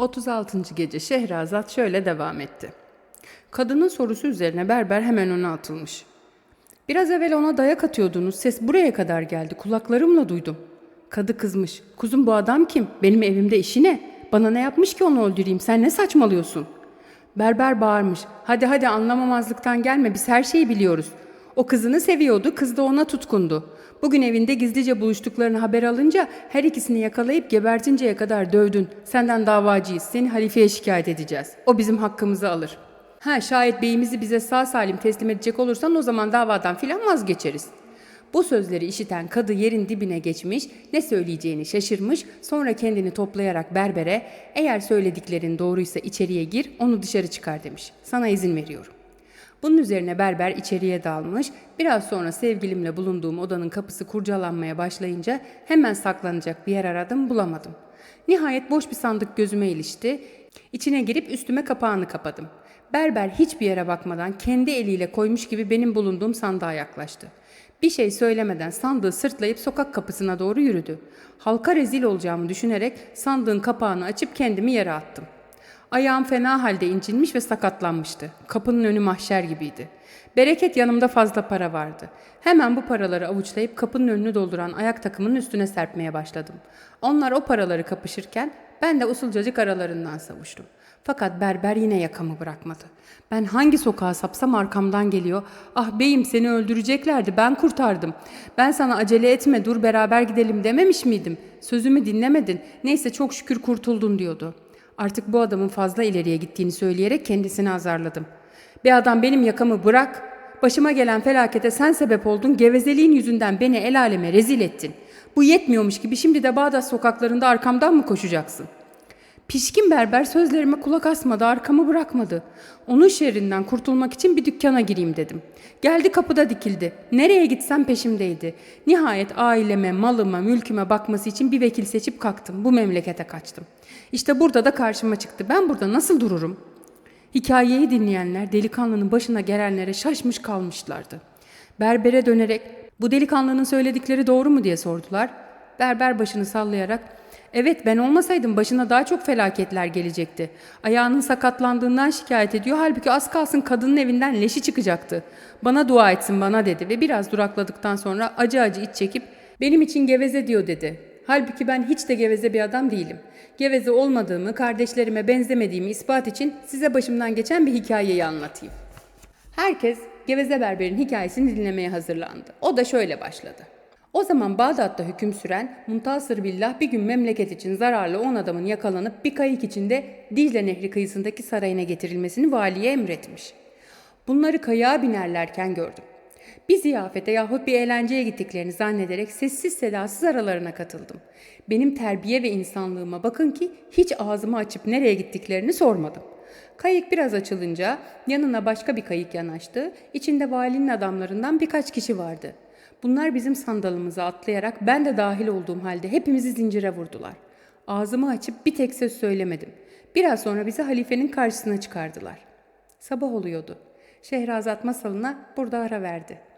36. gece Şehrazat şöyle devam etti. Kadının sorusu üzerine berber hemen ona atılmış. Biraz evvel ona dayak atıyordunuz. Ses buraya kadar geldi. Kulaklarımla duydum. Kadı kızmış. Kuzum bu adam kim? Benim evimde işi ne? Bana ne yapmış ki onu öldüreyim? Sen ne saçmalıyorsun? Berber bağırmış. Hadi hadi anlamamazlıktan gelme. Biz her şeyi biliyoruz. O kızını seviyordu. Kız da ona tutkundu. Bugün evinde gizlice buluştuklarını haber alınca her ikisini yakalayıp gebertinceye kadar dövdün. Senden davacıyız. Seni halifeye şikayet edeceğiz. O bizim hakkımızı alır. Ha şayet beyimizi bize sağ salim teslim edecek olursan o zaman davadan filan vazgeçeriz. Bu sözleri işiten kadı yerin dibine geçmiş, ne söyleyeceğini şaşırmış, sonra kendini toplayarak berbere, eğer söylediklerin doğruysa içeriye gir, onu dışarı çıkar demiş. Sana izin veriyorum. Bunun üzerine berber içeriye dalmış, biraz sonra sevgilimle bulunduğum odanın kapısı kurcalanmaya başlayınca hemen saklanacak bir yer aradım, bulamadım. Nihayet boş bir sandık gözüme ilişti, içine girip üstüme kapağını kapadım. Berber hiçbir yere bakmadan kendi eliyle koymuş gibi benim bulunduğum sandığa yaklaştı. Bir şey söylemeden sandığı sırtlayıp sokak kapısına doğru yürüdü. Halka rezil olacağımı düşünerek sandığın kapağını açıp kendimi yere attım. Ayağım fena halde incinmiş ve sakatlanmıştı. Kapının önü mahşer gibiydi. Bereket yanımda fazla para vardı. Hemen bu paraları avuçlayıp kapının önünü dolduran ayak takımının üstüne serpmeye başladım. Onlar o paraları kapışırken ben de usulcacık aralarından savuştum. Fakat berber yine yakamı bırakmadı. Ben hangi sokağa sapsam arkamdan geliyor. Ah beyim seni öldüreceklerdi ben kurtardım. Ben sana acele etme dur beraber gidelim dememiş miydim? Sözümü dinlemedin. Neyse çok şükür kurtuldun diyordu. Artık bu adamın fazla ileriye gittiğini söyleyerek kendisini azarladım. Bir adam benim yakamı bırak. Başıma gelen felakete sen sebep oldun. Gevezeliğin yüzünden beni el aleme rezil ettin. Bu yetmiyormuş gibi şimdi de Bağdat sokaklarında arkamdan mı koşacaksın?'' Pişkin berber sözlerime kulak asmadı, arkamı bırakmadı. Onun şerrinden kurtulmak için bir dükkana gireyim dedim. Geldi kapıda dikildi. Nereye gitsem peşimdeydi. Nihayet aileme, malıma, mülküme bakması için bir vekil seçip kalktım. Bu memlekete kaçtım. İşte burada da karşıma çıktı. Ben burada nasıl dururum? Hikayeyi dinleyenler delikanlının başına gelenlere şaşmış kalmışlardı. Berbere dönerek bu delikanlının söyledikleri doğru mu diye sordular. Berber başını sallayarak Evet ben olmasaydım başına daha çok felaketler gelecekti. Ayağının sakatlandığından şikayet ediyor halbuki az kalsın kadının evinden leşi çıkacaktı. Bana dua etsin bana dedi ve biraz durakladıktan sonra acı acı iç çekip benim için geveze diyor dedi. Halbuki ben hiç de geveze bir adam değilim. Geveze olmadığımı, kardeşlerime benzemediğimi ispat için size başımdan geçen bir hikayeyi anlatayım. Herkes Geveze Berber'in hikayesini dinlemeye hazırlandı. O da şöyle başladı. O zaman Bağdat'ta hüküm süren Muntasır Billah bir gün memleket için zararlı 10 adamın yakalanıp bir kayık içinde Dicle Nehri kıyısındaki sarayına getirilmesini valiye emretmiş. Bunları kayığa binerlerken gördüm. Bir ziyafete yahut bir eğlenceye gittiklerini zannederek sessiz sedasız aralarına katıldım. Benim terbiye ve insanlığıma bakın ki hiç ağzımı açıp nereye gittiklerini sormadım. Kayık biraz açılınca yanına başka bir kayık yanaştı. İçinde valinin adamlarından birkaç kişi vardı. Bunlar bizim sandalımıza atlayarak ben de dahil olduğum halde hepimizi zincire vurdular. Ağzımı açıp bir tek söz söylemedim. Biraz sonra bizi halifenin karşısına çıkardılar. Sabah oluyordu. Şehrazat masalına burada ara verdi.